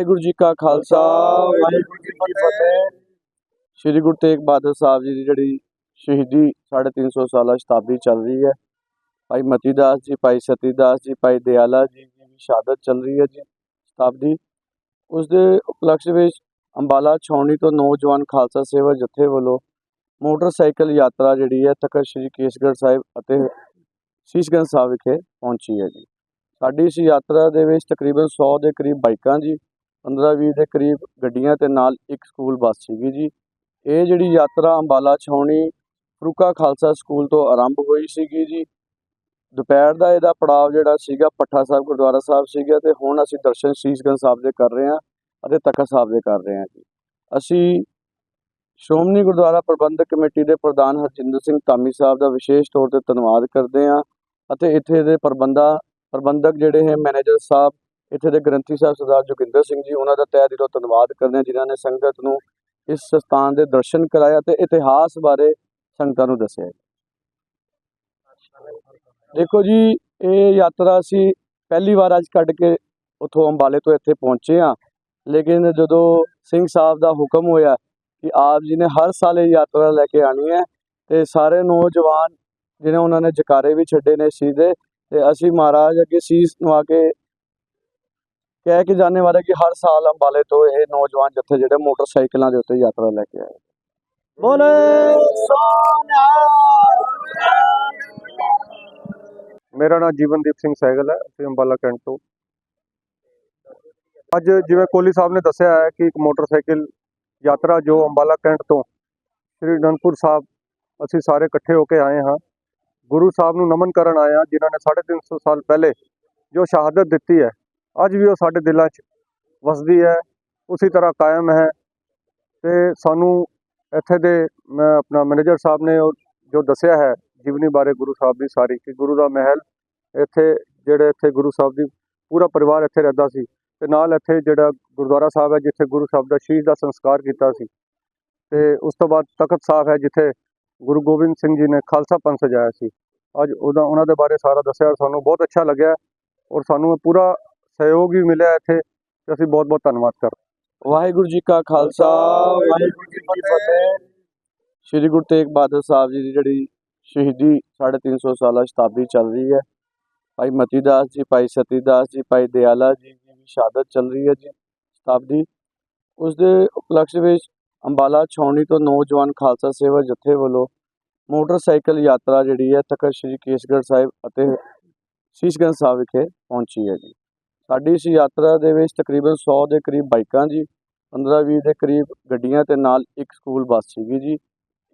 ਵਾਹਿਗੁਰੂ ਜੀ ਕਾ ਖਾਲਸਾ, ਵਾਹਿਗੁਰੂ ਜੀ ਕੀ ਫਤਿਹ। ਸ੍ਰੀ ਗੁਰੂ ਤੇਗ ਬਹਾਦਰ ਸਾਹਿਬ ਜੀ ਦੀ ਜਿਹੜੀ ਸ਼ਹੀਦੀ 350 ਸਾਲਾ ਸ਼ਤਾਬਦੀ ਚੱਲ ਰਹੀ ਹੈ। ਭਾਈ ਮਤੀ ਦਾਸ ਜੀ, ਭਾਈ ਸਤੀ ਦਾਸ ਜੀ, ਭਾਈ ਦਿਆਲਾ ਜੀ ਦੀ ਵੀ ਸ਼ਹਾਦਤ ਚੱਲ ਰਹੀ ਹੈ ਜੀ ਸ਼ਤਾਬਦੀ ਉਸ ਦੇ ਉਪਲਕਸ਼ ਵਿੱਚ ਅੰਬਾਲਾ ਛਾਉਣੀ ਤੋਂ ਨੌਜਵਾਨ ਖਾਲਸਾ ਸੇਵਾ ਜਥੇ ਵੱਲੋਂ ਮੋਟਰਸਾਈਕਲ ਯਾਤਰਾ ਜਿਹੜੀ ਹੈ, ਤਖਤ ਸ੍ਰੀ ਕੇਸਗੜ੍ਹ ਸਾਹਿਬ ਅਤੇ ਸ਼ੀਸ਼ਗੰਜ ਸਾਹਿਬ ਵਿਖੇ ਪਹੁੰਚੀ ਹੈ ਜੀ। ਸਾਡੀ ਇਸ ਯਾਤਰਾ ਦੇ ਵਿੱਚ ਤਕਰੀਬਨ 100 ਦੇ ਕਰੀਬ ਬਾਈਕਾਂ ਜੀ 15-20 ਦੇ ਕਰੀਬ ਗੱਡੀਆਂ ਤੇ ਨਾਲ ਇੱਕ ਸਕੂਲ ਬੱਸ ਸੀਗੀ ਜੀ। ਇਹ ਜਿਹੜੀ ਯਾਤਰਾ ਅੰਬਾਲਾ ਛਾਉਣੀ ਫਰੂਕਾ ਖਾਲਸਾ ਸਕੂਲ ਤੋਂ ਆਰੰਭ ਹੋਈ ਸੀਗੀ ਜੀ। ਦੁਪਹਿਰ ਦਾ ਇਹਦਾ ਪੜਾਅ ਜਿਹੜਾ ਸੀਗਾ, ਪੱਠਾ ਸਾਹਿਬ, ਗੁਰਦੁਆਰਾ ਸਾਹਿਬ ਸੀਗਾ ਤੇ ਹੁਣ ਅਸੀਂ ਦਰਸ਼ਨ ਸ਼ੀਸ਼ਗੰਜ ਸਾਹਿਬ ਦੇ ਕਰ ਰਹੇ ਹਾਂ ਅਤੇ ਤਖਤ ਸਾਹਿਬ ਦੇ ਕਰ ਰਹੇ ਹਾਂ ਜੀ। ਅਸੀਂ ਸ਼੍ਰੋਮਣੀ ਗੁਰਦੁਆਰਾ ਪ੍ਰਬੰਧਕ ਕਮੇਟੀ ਦੇ ਪ੍ਰਧਾਨ ਹਰਜਿੰਦਰ ਸਿੰਘ ਧਾਮੀ ਸਾਹਿਬ ਦਾ ਵਿਸ਼ੇਸ਼ ਤੌਰ ਤੇ ਧੰਨਵਾਦ ਕਰਦੇ ਹਾਂ ਅਤੇ ਇੱਥੇ ਦੇ ਪ੍ਰਬੰਧਾ ਪ੍ਰਬੰਧਕ ਜਿਹੜੇ ਹੈ, ਮੈਨੇਜਰ ਸਾਹਿਬ ਇੱਥੇ ਦੇ ਗ੍ਰੰਥੀ ਸਾਹਿਬ ਸਰਦਾਰ ਜੋਗਿੰਦਰ ਸਿੰਘ ਜੀ, ਉਹਨਾਂ ਦਾ ਤਹਿ ਦਿਲੋਂ ਧੰਨਵਾਦ ਕਰਦੇ ਹਾਂ, ਜਿਨ੍ਹਾਂ ਨੇ ਸੰਗਤ ਨੂੰ ਇਸ ਸਥਾਨ ਦੇ ਦਰਸ਼ਨ ਕਰਾਇਆ ਤੇ ਇਤਿਹਾਸ ਬਾਰੇ ਸੰਗਤਾਂ ਨੂੰ ਦੱਸਿਆ ਦੇਖੋ ਜੀ, ਇਹ ਯਾਤਰਾ ਅਸੀਂ ਪਹਿਲੀ ਵਾਰ ਅੱਜ ਕੱਢ ਕੇ ਉਥੋਂ ਅੰਬਾਲੇ ਤੋਂ ਇੱਥੇ ਪਹੁੰਚੇ ਆ ਲੇਕਿਨ ਜਦੋਂ ਸਿੰਘ ਸਾਹਿਬ ਦਾ ਹੁਕਮ ਹੋਇਆ ਕਿ ਆਪ ਜੀ ਨੇ ਹਰ ਸਾਲ ਇਹ ਯਾਤਰਾ ਲੈ ਕੇ ਆਣੀ ਹੈ ਤੇ ਸਾਰੇ ਨੌਜਵਾਨ ਜਿਹਨੇ ਉਹਨਾਂ ਨੇ ਜਕਾਰੇ ਵੀ ਛੱਡੇ ਨੇ ਸੀ ਦੇ ਤੇ ਅਸੀਂ ਮਹਾਰਾਜ ਅੱਗੇ ਸੀਸ ਨਵਾ ਕੇ ਕਹਿ ਕੇ ਜਾਣੇ ਵਾਲੇ ਕਿ ਹਰ ਸਾਲ ਅੰਬਾਲੇ ਤੋਂ ਇਹ ਨੌਜਵਾਨ ਜੱਥੇ ਜਿਹੜੇ ਮੋਟਰਸਾਈਕਲਾਂ ਦੇ ਉੱਤੇ ਯਾਤਰਾ ਲੈ ਕੇ ਆਏ। ਬੋਲੇ ਮੇਰਾ ਨਾਮ ਜੀਵਨਦੀਪ ਸਿੰਘ ਸਹਿਗਲ ਹੈ ਅਸੀਂ ਅੰਬਾਲਾ ਕੈਂਟ ਤੋਂ। ਅੱਜ ਜਿਵੇਂ ਕੋਹਲੀ ਸਾਹਿਬ ਨੇ ਦੱਸਿਆ ਹੈ ਕਿ ਇੱਕ ਮੋਟਰਸਾਈਕਲ ਯਾਤਰਾ ਜੋ ਅੰਬਾਲਾ ਕੈਂਟ ਤੋਂ ਸ੍ਰੀ ਅਨੰਦਪੁਰ ਸਾਹਿਬ, ਅਸੀਂ ਸਾਰੇ ਇਕੱਠੇ ਹੋ ਕੇ ਆਏ ਹਾਂ। ਗੁਰੂ ਸਾਹਿਬ ਨੂੰ ਨਮਨ ਕਰਨ ਆਏ ਹਾਂ, ਜਿਨ੍ਹਾਂ ਨੇ 350 ਸਾਲ ਪਹਿਲੇ ਜੋ ਸ਼ਹਾਦਤ ਦਿੱਤੀ ਹੈ। ਅੱਜ ਵੀ ਉਹ ਸਾਡੇ ਦਿਲਾਂ 'ਚ ਵਸਦੀ ਹੈ, ਉਸੇ ਤਰ੍ਹਾਂ ਕਾਇਮ ਹੈ ਤੇ ਸਾਨੂੰ ਇੱਥੇ ਦੇ ਮੈਂ ਆਪਣਾ ਮੈਨੇਜਰ ਸਾਹਿਬ ਨੇ ਉਹ ਜੋ ਦੱਸਿਆ ਹੈ, ਜੀਵਨੀ ਬਾਰੇ ਗੁਰੂ ਸਾਹਿਬ ਦੀ ਸਾਰੀ ਕਿ ਗੁਰੂ ਦਾ ਮਹਿਲ ਇੱਥੇ, ਜਿਹੜੇ ਇੱਥੇ ਗੁਰੂ ਸਾਹਿਬ ਦੀ ਪੂਰਾ ਪਰਿਵਾਰ ਇੱਥੇ ਰਹਿੰਦਾ ਸੀ ਤੇ ਨਾਲ ਇੱਥੇ ਜਿਹੜਾ ਗੁਰਦੁਆਰਾ ਸਾਹਿਬ ਹੈ, ਜਿੱਥੇ ਗੁਰੂ ਸਾਹਿਬ ਦਾ ਸ਼ਹੀਦ ਦਾ ਸੰਸਕਾਰ ਕੀਤਾ ਸੀ ਤੇ ਉਸ ਤੋਂ ਬਾਅਦ ਤਖਤ ਸਾਹਿਬ ਹੈ, ਜਿੱਥੇ ਗੁਰੂ ਗੋਬਿੰਦ ਸਿੰਘ ਜੀ ਨੇ ਖਾਲਸਾ ਪੰਥ ਸਜਾਇਆ ਸੀ। ਅੱਜ ਉਹਦਾ, ਉਹਨਾਂ ਦੇ ਬਾਰੇ ਸਾਰਾ ਦੱਸਿਆ ਔਰ ਸਾਨੂੰ ਬਹੁਤ ਅੱਛਾ ਲੱਗਿਆ ਔਰ ਸਾਨੂੰ ਇਹ ਪੂਰਾ ਸਹਿਯੋਗ ਵੀ ਮਿਲਿਆ ਇੱਥੇ ਤੇ ਅਸੀਂ ਬਹੁਤ ਬਹੁਤ ਧੰਨਵਾਦ ਕਰਦੇ ਵਾਹਿਗੁਰੂ ਜੀ ਕਾ ਖਾਲਸਾ ਵਾਹਿਗੁਰੂ ਜੀ ਕੀ ਫਤਿਹ। ਸ੍ਰੀ ਗੁਰੂ ਤੇਗ ਬਹਾਦਰ ਸਾਹਿਬ ਜੀ ਦੀ ਜਿਹੜੀ ਸ਼ਹੀਦੀ 350 ਸਾਲਾ ਸ਼ਤਾਬਦੀ ਚੱਲ ਰਹੀ ਹੈ। ਭਾਈ ਮਤੀ ਦਾਸ ਜੀ ਭਾਈ ਸਤੀ ਦਾਸ ਜੀ ਭਾਈ ਦਿਆਲਾ ਜੀ ਦੀ ਵੀ ਸ਼ਹਾਦਤ ਚੱਲ ਰਹੀ ਹੈ ਜੀ ਸ਼ਤਾਬਦੀ। ਉਸ ਦੇ ਉਪਲਕਸ਼ ਵਿੱਚ ਅੰਬਾਲਾ ਛਾਉਣੀ ਤੋਂ ਨੌਜਵਾਨ ਖਾਲਸਾ ਸੇਵਾ ਜਥੇ ਵੱਲੋਂ ਮੋਟਰਸਾਈਕਲ ਯਾਤਰਾ ਜਿਹੜੀ ਹੈ ਤਖਤ ਸ੍ਰੀ ਕੇਸਗੜ੍ਹ ਸਾਹਿਬ ਅਤੇ ਸ਼ੀਸ਼ਗੰਜ ਸਾਹਿਬ ਵਿਖੇ ਪਹੁੰਚੀ ਹੈ ਜੀ। ਸਾਡੀ ਇਸ ਯਾਤਰਾ ਦੇ ਵਿੱਚ ਤਕਰੀਬਨ 100 ਦੇ ਕਰੀਬ ਬਾਈਕਾਂ ਜੀ 15-20 ਦੇ ਕਰੀਬ ਗੱਡੀਆਂ ਤੇ ਨਾਲ ਇੱਕ ਸਕੂਲ ਬੱਸ ਸੀਗੀ ਜੀ।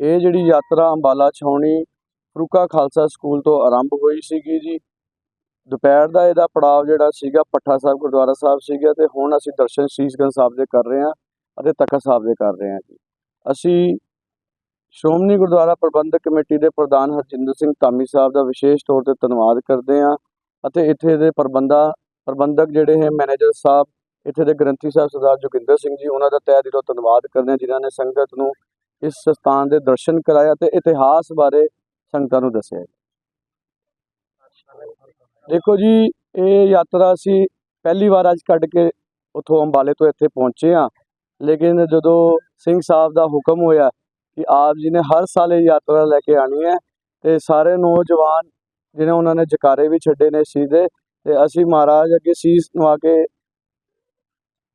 ਇਹ ਜਿਹੜੀ ਯਾਤਰਾ ਅੰਬਾਲਾ ਛਾਉਣੀ ਫਰੂਕਾ ਖਾਲਸਾ ਸਕੂਲ ਤੋਂ ਆਰੰਭ ਹੋਈ ਸੀਗੀ ਜੀ। ਦੁਪਹਿਰ ਦਾ ਇਹਦਾ ਪੜਾਅ ਜਿਹੜਾ ਸੀਗਾ ਪੱਠਾ ਸਾਹਿਬ, ਗੁਰਦੁਆਰਾ ਸਾਹਿਬ ਸੀਗਾ ਤੇ ਹੁਣ ਅਸੀਂ ਦਰਸ਼ਨ ਸ਼ੀਸ਼ਗੰਜ ਸਾਹਿਬ ਦੇ ਕਰ ਰਹੇ ਹਾਂ ਅਤੇ ਤਖਤ ਸਾਹਿਬ ਦੇ ਕਰ ਰਹੇ ਹਾਂ ਜੀ। ਅਸੀਂ ਸ਼੍ਰੋਮਣੀ ਗੁਰਦੁਆਰਾ ਪ੍ਰਬੰਧਕ ਕਮੇਟੀ ਦੇ ਪ੍ਰਧਾਨ ਹਰਜਿੰਦਰ ਸਿੰਘ ਧਾਮੀ ਸਾਹਿਬ ਦਾ ਵਿਸ਼ੇਸ਼ ਤੌਰ ਤੇ ਧੰਨਵਾਦ ਕਰਦੇ ਹਾਂ ਅਤੇ ਇੱਥੇ ਦੇ ਪ੍ਰਬੰਧਾ ਪ੍ਰਬੰਧਕ ਜਿਹੜੇ ਹੈ, ਮੈਨੇਜਰ ਸਾਹਿਬ, ਇੱਥੇ ਦੇ ਗ੍ਰੰਥੀ ਸਾਹਿਬ ਸਰਦਾਰ ਜੋਗਿੰਦਰ ਸਿੰਘ ਜੀ, ਉਹਨਾਂ ਦਾ ਤਹਿ ਦਿਲੋਂ ਧੰਨਵਾਦ ਕਰਦੇ ਹਾਂ, ਜਿਨ੍ਹਾਂ ਨੇ ਸੰਗਤ ਨੂੰ ਇਸ ਸਥਾਨ ਦੇ ਦਰਸ਼ਨ ਕਰਾਇਆ ਤੇ ਇਤਿਹਾਸ ਬਾਰੇ ਸੰਗਤਾਂ ਨੂੰ ਦੱਸਿਆ। ਦੇਖੋ ਜੀ, ਇਹ ਯਾਤਰਾ ਅਸੀਂ ਪਹਿਲੀ ਵਾਰ ਅੱਜ ਕੱਢ ਕੇ ਉਥੋਂ ਅੰਬਾਲੇ ਤੋਂ ਇੱਥੇ ਪਹੁੰਚੇ ਆ ਲੇਕਿਨ ਜਦੋਂ ਸਿੰਘ ਸਾਹਿਬ ਦਾ ਹੁਕਮ ਹੋਇਆ ਕਿ ਆਪ ਜੀ ਨੇ ਹਰ ਸਾਲ ਇਹ ਯਾਤਰਾ ਲੈ ਕੇ ਆਣੀ ਹੈ, ਤੇ ਸਾਰੇ ਨੌਜਵਾਨ ਜਿਹਨੇ ਉਹਨਾਂ ਨੇ ਜਕਾਰੇ ਵੀ ਛੱਡੇ ਨੇ ਸੀ ਦੇ ਤੇ ਅਸੀਂ ਮਹਾਰਾਜ ਅੱਗੇ ਸੀਸ ਨਵਾ ਕੇ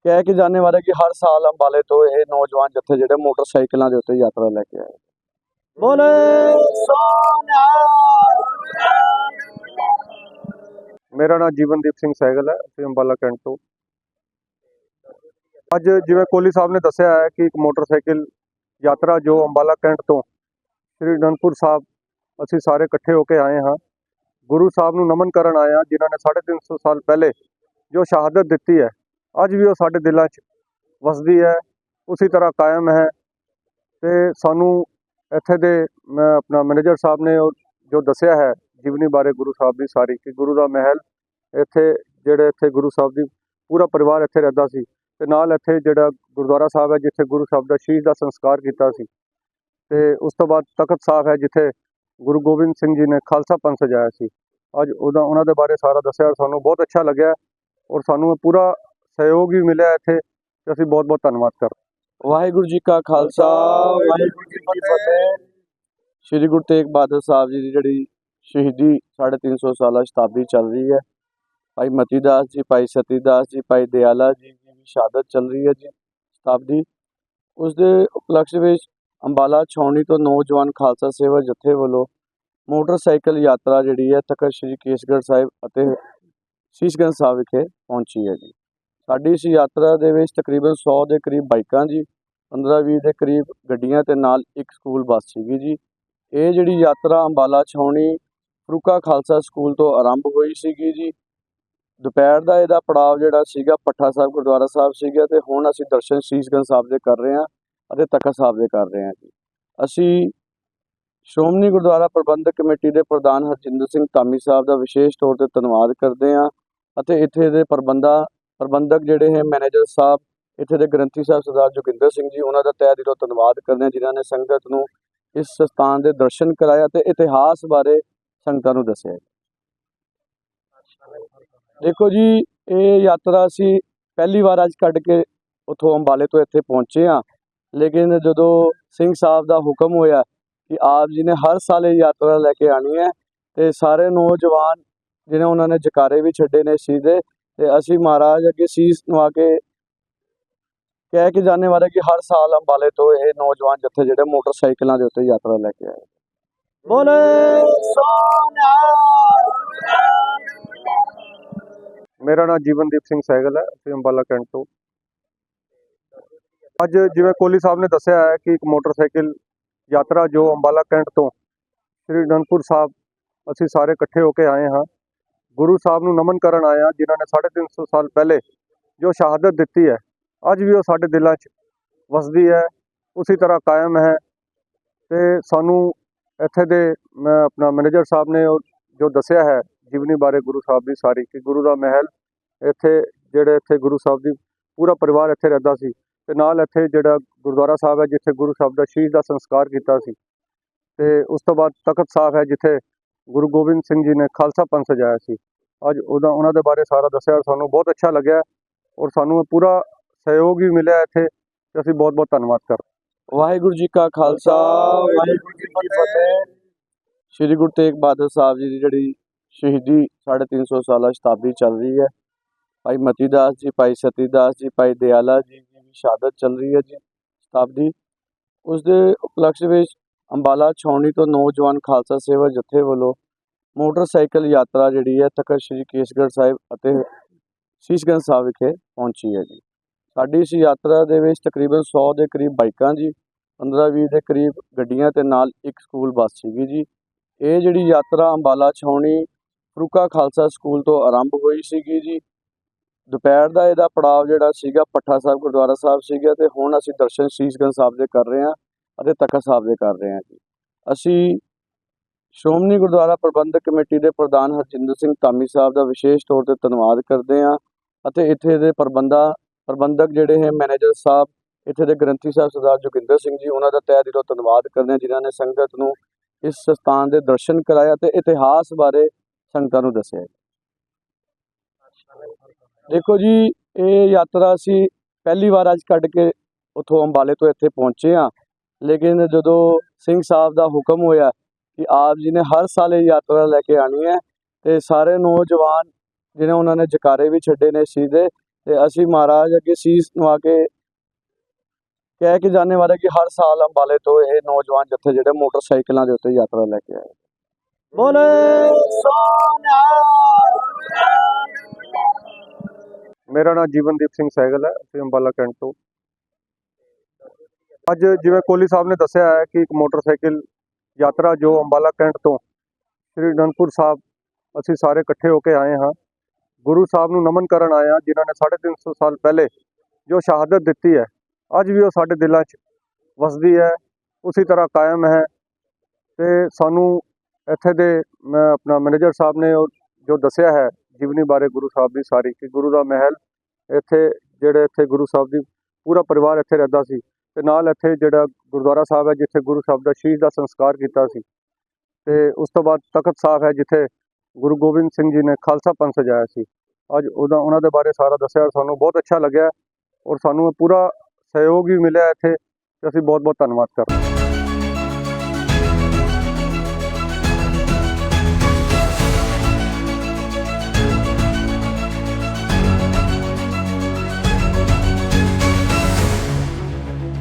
ਕਹਿ ਕੇ ਜਾਣੇ ਵਾਲੇ ਕਿ ਹਰ ਸਾਲ ਅੰਬਾਲੇ ਤੋਂ ਇਹ ਨੌਜਵਾਨ ਜੱਥੇ ਜਿਹੜੇ ਮੋਟਰਸਾਈਕਲਾਂ ਦੇ ਉੱਤੇ ਯਾਤਰਾ ਲੈ ਕੇ ਆਏ। ਬੋਲੇ ਮੇਰਾ ਨਾਮ ਜੀਵਨਦੀਪ ਸਿੰਘ ਸਹਿਗਲ ਹੈ ਅਸੀਂ ਅੰਬਾਲਾ ਕੈਂਟ ਤੋਂ। ਅੱਜ ਜਿਵੇਂ ਕੋਹਲੀ ਸਾਹਿਬ ਨੇ ਦੱਸਿਆ ਹੈ ਕਿ ਇੱਕ ਮੋਟਰਸਾਈਕਲ ਯਾਤਰਾ ਜੋ ਅੰਬਾਲਾ ਕੈਂਟ ਤੋਂ ਸ੍ਰੀ ਅਨੰਦਪੁਰ ਸਾਹਿਬ ਅਸੀਂ ਸਾਰੇ ਇਕੱਠੇ ਹੋ ਕੇ ਆਏ ਹਾਂ। ਗੁਰੂ ਸਾਹਿਬ ਨੂੰ ਨਮਨ ਕਰਨ ਆਏ ਹਾਂ ਜਿਨ੍ਹਾਂ ਨੇ 350 ਸਾਲ ਪਹਿਲੇ ਜੋ ਸ਼ਹਾਦਤ ਦਿੱਤੀ ਹੈ, ਅੱਜ ਵੀ ਉਹ ਸਾਡੇ ਦਿਲਾਂ 'ਚ ਵਸਦੀ ਹੈ, ਉਸੇ ਤਰ੍ਹਾਂ ਕਾਇਮ ਹੈ। ਤੇ ਸਾਨੂੰ ਇੱਥੇ ਦੇ, ਮੈਂ ਆਪਣਾ ਮੈਨੇਜਰ ਸਾਹਿਬ ਨੇ ਉਹ ਜੋ ਦੱਸਿਆ ਹੈ, ਜੀਵਨੀ ਬਾਰੇ ਗੁਰੂ ਸਾਹਿਬ ਦੀ ਸਾਰੀ, ਕਿ ਗੁਰੂ ਦਾ ਮਹਿਲ ਇੱਥੇ, ਜਿਹੜੇ ਇੱਥੇ ਗੁਰੂ ਸਾਹਿਬ ਦੀ ਪੂਰਾ ਪਰਿਵਾਰ ਇੱਥੇ ਰਹਿੰਦਾ ਸੀ, ਤੇ ਨਾਲ ਇੱਥੇ ਜਿਹੜਾ ਗੁਰਦੁਆਰਾ ਸਾਹਿਬ ਹੈ, ਜਿੱਥੇ ਗੁਰੂ ਸਾਹਿਬ ਦਾ ਸ਼ਹੀਦ ਦਾ ਸੰਸਕਾਰ ਕੀਤਾ ਸੀ, ਤੇ ਉਸ ਤੋਂ ਬਾਅਦ ਤਖਤ ਸਾਹਿਬ ਹੈ, ਜਿੱਥੇ ਗੁਰੂ ਗੋਬਿੰਦ ਸਿੰਘ ਜੀ ਨੇ ਖਾਲਸਾ ਪੰਥ ਸਜਾਇਆ ਸੀ। ਅੱਜ ਉਹਦਾ ਉਹਨਾਂ ਦੇ ਬਾਰੇ ਸਾਰਾ ਦੱਸਿਆ ਔਰ ਸਾਨੂੰ ਬਹੁਤ ਅੱਛਾ ਲੱਗਿਆ ਔਰ ਸਾਨੂੰ ਪੂਰਾ ਸਹਿਯੋਗ ਵੀ ਮਿਲਿਆ ਇੱਥੇ ਤੇ ਅਸੀਂ ਬਹੁਤ ਬਹੁਤ ਧੰਨਵਾਦ ਕਰ ਵਾਹਿਗੁਰੂ ਜੀ ਕਾ ਖਾਲਸਾ, ਵਾਹਿਗੁਰੂ ਜੀ ਕੀ ਫਤਿਹ। ਸ੍ਰੀ ਗੁਰੂ ਤੇਗ ਬਹਾਦਰ ਸਾਹਿਬ ਜੀ ਦੀ ਜਿਹੜੀ ਸ਼ਹੀਦੀ 350 ਸਾਲਾ ਸ਼ਤਾਬਦੀ ਚੱਲ ਰਹੀ ਹੈ। ਭਾਈ ਮਤੀ ਦਾਸ ਜੀ, ਭਾਈ ਸਤੀ ਦਾਸ ਜੀ, ਭਾਈ ਦਿਆਲਾ ਜੀ ਦੀ ਵੀ ਸ਼ਹਾਦਤ ਚੱਲ ਰਹੀ ਹੈ ਜੀ, ਸ਼ਤਾਬਦੀ। ਉਸ ਦੇ ਉਪਲਕਸ਼ ਵਿੱਚ ਅੰਬਾਲਾ ਛਾਉਣੀ ਤੋਂ ਨੌਜਵਾਨ ਖਾਲਸਾ ਸੇਵਾ ਜਥੇ ਵੱਲੋਂ ਮੋਟਰਸਾਈਕਲ ਯਾਤਰਾ ਜਿਹੜੀ ਹੈ, ਤਖਤ ਸ੍ਰੀ ਕੇਸਗੜ੍ਹ ਸਾਹਿਬ ਅਤੇ ਸ਼ੀਸ਼ਗੰਜ ਸਾਹਿਬ ਵਿਖੇ ਪਹੁੰਚੀ ਹੈ ਜੀ। ਸਾਡੀ ਇਸ ਯਾਤਰਾ ਦੇ ਵਿੱਚ ਤਕਰੀਬਨ 100 ਦੇ ਕਰੀਬ ਬਾਈਕਾਂ ਜੀ 15-20 ਦੇ ਕਰੀਬ ਗੱਡੀਆਂ ਤੇ ਨਾਲ ਇੱਕ ਸਕੂਲ ਬੱਸ ਸੀਗੀ ਜੀ। ਇਹ ਜਿਹੜੀ ਯਾਤਰਾ ਅੰਬਾਲਾ ਛਾਉਣੀ ਫਰੂਕਾ ਖਾਲਸਾ ਸਕੂਲ ਤੋਂ ਆਰੰਭ ਹੋਈ ਸੀਗੀ ਜੀ। ਦੁਪਹਿਰ ਦਾ ਇਹਦਾ ਪੜਾਅ ਜਿਹੜਾ ਸੀਗਾ, ਪੱਠਾ ਸਾਹਿਬ ਗੁਰਦੁਆਰਾ ਸਾਹਿਬ ਸੀਗਾ ਤੇ ਹੁਣ ਅਸੀਂ ਦਰਸ਼ਨ ਸ਼ੀਸ਼ਗੰਜ ਸਾਹਿਬ ਦੇ ਕਰ ਰਹੇ ਹਾਂ। ਅਤੇ ਤਖਤ ਸਾਹਿਬ ਦੇ ਕਰ ਰਹੇ ਹਾਂ ਜੀ। ਅਸੀਂ ਸ਼੍ਰੋਮਣੀ ਗੁਰਦੁਆਰਾ ਪ੍ਰਬੰਧਕ ਕਮੇਟੀ ਦੇ ਪ੍ਰਧਾਨ ਹਰਜਿੰਦਰ ਸਿੰਘ ਧਾਮੀ ਸਾਹਿਬ ਦਾ ਵਿਸ਼ੇਸ਼ ਤੌਰ ਤੇ ਧੰਨਵਾਦ ਕਰਦੇ ਹਾਂ ਅਤੇ ਇੱਥੇ ਦੇ ਪ੍ਰਬੰਧਾ, ਪ੍ਰਬੰਧਕ ਜਿਹੜੇ ਹੈ, ਮੈਨੇਜਰ ਸਾਹਿਬ, ਇੱਥੇ ਦੇ ਗ੍ਰੰਥੀ ਸਾਹਿਬ ਸਰਦਾਰ ਜੋਗਿੰਦਰ ਸਿੰਘ ਜੀ, ਉਹਨਾਂ ਦਾ ਤਹਿ ਦਿਲੋਂ ਧੰਨਵਾਦ ਕਰਦੇ ਹਾਂ, ਜਿਨ੍ਹਾਂ ਨੇ ਸੰਗਤ ਨੂੰ ਇਸ ਸਥਾਨ ਦੇ ਦਰਸ਼ਨ ਕਰਾਇਆ ਤੇ ਇਤਿਹਾਸ ਬਾਰੇ ਸੰਗਤਾਂ ਨੂੰ ਦੱਸਿਆ। ਦੇਖੋ ਜੀ, ਇਹ ਯਾਤਰਾ ਅਸੀਂ ਪਹਿਲੀ ਵਾਰ ਅੱਜ ਕੱਢ ਕੇ ਉਥੋਂ ਅੰਬਾਲੇ ਤੋਂ ਇੱਥੇ ਪਹੁੰਚੇ ਹਾਂ। ਲੇਕਿਨ ਜਦੋਂ ਸਿੰਘ ਸਾਹਿਬ ਦਾ ਹੁਕਮ ਹੋਇਆ ਕਿ ਆਪ ਜੀ ਨੇ ਹਰ ਸਾਲ ਇਹ ਯਾਤਰਾ ਲੈ ਕੇ ਆਣੀ ਹੈ ਤੇ ਸਾਰੇ ਨੌਜਵਾਨ ਜਿਹਨੇ ਉਹਨਾਂ ਨੇ ਜਕਾਰੇ ਵੀ ਛੱਡੇ ਨੇ ਸੀਧੇ ਤੇ ਅਸੀਂ ਮਹਾਰਾਜ ਅੱਗੇ ਸੀਸ ਨਵਾ ਕੇ ਕਹਿ ਕੇ ਜਾਣੇ ਵਾਲੇ ਕਿ ਹਰ ਸਾਲ ਅੰਬਾਲੇ ਤੋਂ ਇਹ ਨੌਜਵਾਨ ਜੱਥੇ ਜਿਹੜੇ ਮੋਟਰਸਾਈਕਲਾਂ ਦੇ ਉੱਤੇ ਯਾਤਰਾ ਲੈ ਕੇ ਆਏ। ਬੋਲੇ ਮੇਰਾ ਨਾਮ ਜੀਵਨਦੀਪ ਸਿੰਘ ਸਹਿਗਲ ਹੈ ਅਸੀਂ ਅੰਬਾਲਾ ਕੈਂਟ ਤੋਂ। ਅੱਜ ਜਿਵੇਂ ਕੋਹਲੀ ਸਾਹਿਬ ਨੇ ਦੱਸਿਆ ਹੈ ਕਿ ਇੱਕ ਮੋਟਰਸਾਈਕਲ ਯਾਤਰਾ ਜੋ ਅੰਬਾਲਾ ਕੈਂਟ ਤੋਂ ਸ੍ਰੀ ਅਨੰਦਪੁਰ ਸਾਹਿਬ ਅਸੀਂ ਸਾਰੇ ਇਕੱਠੇ ਹੋ ਕੇ ਆਏ ਹਾਂ। ਗੁਰੂ ਸਾਹਿਬ ਨੂੰ ਨਮਨ ਕਰਨ ਆਏ ਹਾਂ, ਜਿਨ੍ਹਾਂ ਨੇ 350 ਸਾਲ ਪਹਿਲੇ ਜੋ ਸ਼ਹਾਦਤ ਦਿੱਤੀ ਹੈ, ਅੱਜ ਵੀ ਉਹ ਸਾਡੇ ਦਿਲਾਂ 'ਚ ਵਸਦੀ ਹੈ, ਉਸੇ ਤਰ੍ਹਾਂ ਕਾਇਮ ਹੈ ਤੇ ਸਾਨੂੰ ਇੱਥੇ ਦੇ ਮੈਂ ਆਪਣਾ ਮੈਨੇਜਰ ਸਾਹਿਬ ਨੇ ਉਹ ਜੋ ਦੱਸਿਆ ਹੈ ਜੀਵਨੀ ਬਾਰੇ ਗੁਰੂ ਸਾਹਿਬ ਦੀ ਸਾਰੀ ਕਿ ਗੁਰੂ ਦਾ ਮਹਿਲ ਇੱਥੇ, ਜਿਹੜੇ ਇੱਥੇ ਗੁਰੂ ਸਾਹਿਬ ਦੀ ਪੂਰਾ ਪਰਿਵਾਰ ਇੱਥੇ ਰਹਿੰਦਾ ਸੀ ਤੇ ਨਾਲ ਇੱਥੇ ਜਿਹੜਾ ਗੁਰਦੁਆਰਾ ਸਾਹਿਬ ਹੈ, ਜਿੱਥੇ ਗੁਰੂ ਸਾਹਿਬ ਦਾ ਸ਼ਹੀਦ ਦਾ ਸੰਸਕਾਰ ਕੀਤਾ ਸੀ। ਤੇ ਉਸ ਤੋਂ ਬਾਅਦ ਤਖਤ ਸਾਹਿਬ ਹੈ, ਜਿੱਥੇ ਗੁਰੂ ਗੋਬਿੰਦ ਸਿੰਘ ਜੀ ਨੇ ਖਾਲਸਾ ਪੰਥ ਸਜਾਇਆ ਸੀ। ਅੱਜ ਉਹਦਾ, ਉਹਨਾਂ ਦੇ ਬਾਰੇ ਸਾਰਾ ਦੱਸਿਆ ਸਾਨੂੰ ਬਹੁਤ ਅੱਛਾ ਲੱਗਿਆ ਔਰ ਸਾਨੂੰ ਪੂਰਾ ਸਹਿਯੋਗ ਵੀ ਮਿਲਿਆ ਇੱਥੇ ਤੇ ਅਸੀਂ ਬਹੁਤ ਬਹੁਤ ਧੰਨਵਾਦ ਕਰ ਵਾਹਿਗੁਰੂ ਜੀ ਕਾ ਖਾਲਸਾ, ਵਾਹਿਗੁਰੂ ਜੀ ਕੀ ਫਤਿਹ। ਸ੍ਰੀ ਗੁਰੂ ਤੇਗ ਬਹਾਦਰ ਸਾਹਿਬ ਜੀ ਦੀ ਜਿਹੜੀ ਸ਼ਹੀਦੀ 350 ਸਾਲਾ ਸ਼ਤਾਬਦੀ ਚੱਲ ਰਹੀ ਹੈ। ਭਾਈ ਮਤੀ ਦਾਸ ਜੀ, ਭਾਈ ਸਤੀ ਦਾਸ ਜੀ, ਭਾਈ ਦਿਆਲਾ ਜੀ ਦੀ ਸ਼ਹਾਦਤ ਚੱਲ ਰਹੀ ਹੈ ਜੀ ਸ਼ਤਾਬਦੀ ਉਸ ਦੇ ਉਪਲਕਸ਼ ਵਿੱਚ ਅੰਬਾਲਾ ਛਾਉਣੀ ਤੋਂ ਨੌਜਵਾਨ ਖਾਲਸਾ ਸੇਵਾ ਜਥੇ ਵੱਲੋਂ ਮੋਟਰਸਾਈਕਲ ਯਾਤਰਾ ਜਿਹੜੀ ਹੈ, ਤਖਤ ਸ੍ਰੀ ਕੇਸਗੜ੍ਹ ਸਾਹਿਬ ਅਤੇ ਸ਼ੀਸ਼ਗੰਜ ਸਾਹਿਬ ਵਿਖੇ ਪਹੁੰਚੀ ਹੈ ਜੀ। ਸਾਡੀ ਇਸ ਯਾਤਰਾ ਦੇ ਵਿੱਚ ਤਕਰੀਬਨ 100 ਦੇ ਕਰੀਬ ਬਾਈਕਾਂ ਜੀ 15-20 ਦੇ ਕਰੀਬ ਗੱਡੀਆਂ ਤੇ ਨਾਲ ਇੱਕ ਸਕੂਲ ਬੱਸ ਸੀਗੀ ਜੀ। ਇਹ ਜਿਹੜੀ ਯਾਤਰਾ ਅੰਬਾਲਾ ਛਾਉਣੀ ਫਰੂਕਾ ਖਾਲਸਾ ਸਕੂਲ ਤੋਂ ਆਰੰਭ ਹੋਈ ਸੀਗੀ ਜੀ। ਦੁਪਹਿਰ ਦਾ ਇਹਦਾ ਪੜਾਅ ਜਿਹੜਾ ਸੀਗਾ, ਪੱਠਾ ਸਾਹਿਬ, ਗੁਰਦੁਆਰਾ ਸਾਹਿਬ ਸੀਗਾ ਤੇ ਹੁਣ ਅਸੀਂ ਦਰਸ਼ਨ ਸ਼ੀਸ਼ਗੰਜ ਸਾਹਿਬ ਦੇ ਕਰ ਰਹੇ ਹਾਂ ਅਤੇ ਤਖਤ ਸਾਹਿਬ ਦੇ ਕਰ ਰਹੇ ਹਾਂ ਜੀ। ਅਸੀਂ ਸ਼੍ਰੋਮਣੀ ਗੁਰਦੁਆਰਾ ਪ੍ਰਬੰਧਕ ਕਮੇਟੀ ਦੇ ਪ੍ਰਧਾਨ ਹਰਜਿੰਦਰ ਸਿੰਘ ਧਾਮੀ ਸਾਹਿਬ ਦਾ ਵਿਸ਼ੇਸ਼ ਤੌਰ ਤੇ ਧੰਨਵਾਦ ਕਰਦੇ ਹਾਂ ਅਤੇ ਇੱਥੇ ਦੇ ਪ੍ਰਬੰਧਾ, ਪ੍ਰਬੰਧਕ ਜਿਹੜੇ ਹੈ, ਮੈਨੇਜਰ ਸਾਹਿਬ, ਇੱਥੇ ਦੇ ਗ੍ਰੰਥੀ ਸਾਹਿਬ ਸਰਦਾਰ ਜੋਗਿੰਦਰ ਸਿੰਘ ਜੀ, ਉਹਨਾਂ ਦਾ ਤਹਿ ਦਿਲੋਂ ਧੰਨਵਾਦ ਕਰਦੇ ਹਾਂ, ਜਿਨ੍ਹਾਂ ਨੇ ਸੰਗਤ ਨੂੰ ਇਸ ਸਥਾਨ ਦੇ ਦਰਸ਼ਨ ਕਰਾਇਆ ਤੇ ਇਤਿਹਾਸ ਬਾਰੇ ਸੰਗਤਾਂ ਨੂੰ ਦੱਸਿਆ ਦੇਖੋ ਜੀ, ਇਹ ਯਾਤਰਾ ਅਸੀਂ ਪਹਿਲੀ ਵਾਰ ਅੱਜ ਕੱਢ ਕੇ ਉਥੋਂ ਅੰਬਾਲੇ ਤੋਂ ਇੱਥੇ ਪਹੁੰਚੇ ਹਾਂ। ਲੇਕਿਨ ਜਦੋਂ ਸਿੰਘ ਸਾਹਿਬ ਦਾ ਹੁਕਮ ਹੋਇਆ ਕਿ ਆਪ ਜੀ ਨੇ ਹਰ ਸਾਲ ਇਹ ਯਾਤਰਾ ਲੈ ਕੇ ਆਣੀ ਹੈ, ਤੇ ਸਾਰੇ ਨੌਜਵਾਨ ਜਿਹਨੇ ਉਹਨਾਂ ਨੇ ਜਕਾਰੇ ਵੀ ਛੱਡੇ ਨੇ ਸੀਧੇ ਤੇ ਅਸੀਂ ਮਹਾਰਾਜ ਅੱਗੇ ਸੀਸ ਨਵਾ ਕੇ ਕਹਿ ਕੇ ਜਾਣੇ ਵਾਲੇ ਕਿ ਹਰ ਸਾਲ ਅੰਬਾਲੇ ਤੋਂ ਇਹ ਨੌਜਵਾਨ ਜੱਥੇ ਜਿਹੜੇ ਮੋਟਰਸਾਈਕਲਾਂ ਦੇ ਉੱਤੇ ਯਾਤਰਾ ਲੈ ਕੇ ਆਏ। ਬੋਲੇ ਮੇਰਾ ਨਾਮ ਜੀਵਨਦੀਪ ਸਿੰਘ ਸਹਿਗਲ ਹੈ, ਅਸੀਂ ਅੰਬਾਲਾ ਕੈਂਟ ਤੋਂ। ਅੱਜ ਜਿਵੇਂ ਕੋਹਲੀ ਸਾਹਿਬ ਨੇ ਦੱਸਿਆ ਹੈ ਕਿ ਇੱਕ ਮੋਟਰਸਾਈਕਲ ਯਾਤਰਾ ਜੋ ਅੰਬਾਲਾ ਕੈਂਟ ਤੋਂ ਸ੍ਰੀ ਅਨੰਦਪੁਰ ਸਾਹਿਬ, ਅਸੀਂ ਸਾਰੇ ਇਕੱਠੇ ਹੋ ਕੇ ਆਏ ਹਾਂ। ਗੁਰੂ ਸਾਹਿਬ ਨੂੰ ਨਮਨ ਕਰਨ ਆਏ ਹਾਂ, ਜਿਨ੍ਹਾਂ ਨੇ 350 ਸਾਲ ਪਹਿਲੇ ਜੋ ਸ਼ਹਾਦਤ ਦਿੱਤੀ ਹੈ, ਅੱਜ ਵੀ ਉਹ ਸਾਡੇ ਦਿਲਾਂ 'ਚ ਵਸਦੀ ਹੈ, ਉਸੇ ਤਰ੍ਹਾਂ ਕਾਇਮ ਹੈ। ਤੇ ਸਾਨੂੰ ਇੱਥੇ ਦੇ ਮੈਂ ਆਪਣਾ ਮੈਨੇਜਰ ਸਾਹਿਬ ਨੇ ਉਹ ਜੋ ਦੱਸਿਆ ਹੈ ਜੀਵਨੀ ਬਾਰੇ ਗੁਰੂ ਸਾਹਿਬ ਦੀ ਸਾਰੀ ਕਿ ਗੁਰੂ ਦਾ ਮਹਿਲ ਇੱਥੇ, ਜਿਹੜੇ ਇੱਥੇ ਗੁਰੂ ਸਾਹਿਬ ਦੀ ਪੂਰਾ ਪਰਿਵਾਰ ਇੱਥੇ ਰਹਿੰਦਾ ਸੀ ਤੇ ਨਾਲ ਇੱਥੇ ਜਿਹੜਾ ਗੁਰਦੁਆਰਾ ਸਾਹਿਬ ਹੈ, ਜਿੱਥੇ ਗੁਰੂ ਸਾਹਿਬ ਦਾ ਸ਼ਹੀਦ ਦਾ ਸੰਸਕਾਰ ਕੀਤਾ ਸੀ। ਤੇ ਉਸ ਤੋਂ ਬਾਅਦ ਤਖਤ ਸਾਹਿਬ ਹੈ, ਜਿੱਥੇ ਗੁਰੂ ਗੋਬਿੰਦ ਸਿੰਘ ਜੀ ਨੇ ਖਾਲਸਾ ਪੰਥ ਸਜਾਇਆ ਸੀ। ਅੱਜ ਉਹਦਾ, ਉਹਨਾਂ ਦੇ ਬਾਰੇ ਸਾਰਾ ਦੱਸਿਆ, ਸਾਨੂੰ ਬਹੁਤ ਅੱਛਾ ਲੱਗਿਆ ਔਰ ਸਾਨੂੰ ਪੂਰਾ ਸਹਿਯੋਗ ਵੀ ਮਿਲਿਆ ਇੱਥੇ। ਤੇ ਅਸੀਂ ਬਹੁਤ ਬਹੁਤ ਧੰਨਵਾਦ ਕਰਦੇ